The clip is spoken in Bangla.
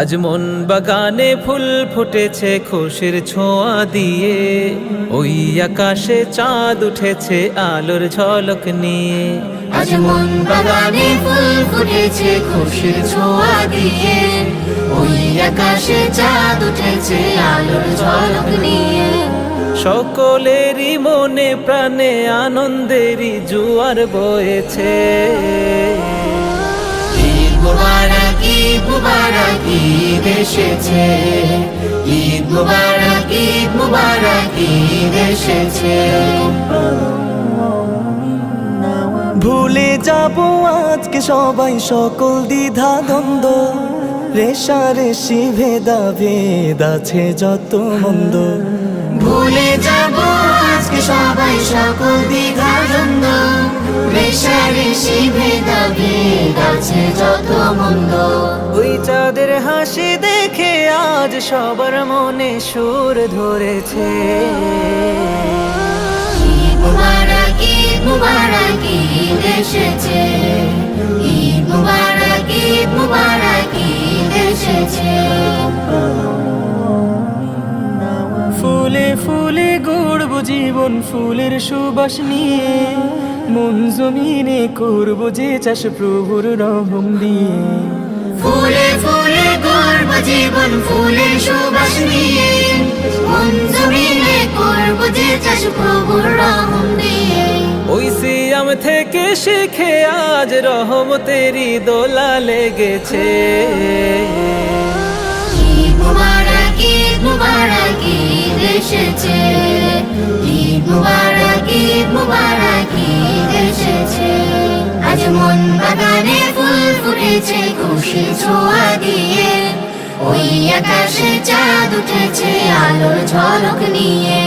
আজ মন বাগানে ফুল ফুটেছে খুশির ছোঁয়া দিয়ে। ওই আকাশে চাঁদ উঠেছে আলোর ঝলক নিয়ে। আজ মন বাগানে ফুল ফুটেছে খুশির ছোঁয়া দিয়ে। ওই আকাশে চাঁদ উঠেছে আলোর ঝলক নিয়ে। সকলেরই মনে প্রাণে আনন্দেরই জুয়ার বয়েছে। মুবারক ঈদ এসেছে। ঈদ মুবারক ঈদ মুবারক ঈদ এসেছে। ভুলে যাব আজকে সবাই সকল দ্বিধা দ্বন্দ্ব। রেশা রেশি ভেদা ভেদ আছে যত মন্দ। ভুলে যাব আজকে সবাই সকল দ্বিধা দ্বন্দ্ব। রেশারেশি ভেদাভেদ আছে যত মন্দ। চাঁদের হাসি দেখে আজ সবার মনে সুর ধরেছে। ঈদ মুবারক ঈদ মুবারক ঈদ এসেছে। ঈদ মুবারক ঈদ মুবারক ঈদ এসেছে। ফুলে ফুলে গড়ব জীবন ফুলের সুবাস নিয়ে। মন জমিনে করব যে চাষ প্রভুর রহম দিয়ে। ফুলে ফুলে গর্ব জীবন ফুলে সুবাস নিয়ে। মন জমিনে করব যে চাষ প্রভুর রহম দিয়ে। ওই সিয়াম থেকে শিখে আজ রহমতেরই দোলা লেগেছে। ঈদ মুবারক ঈদ মুবারক ঈদ এসেছে। ফুটেছে খুশি ছোঁয়া দিয়ে। ওই আকাশে চাঁদ উঠেছে আলোর ঝলক নিয়ে।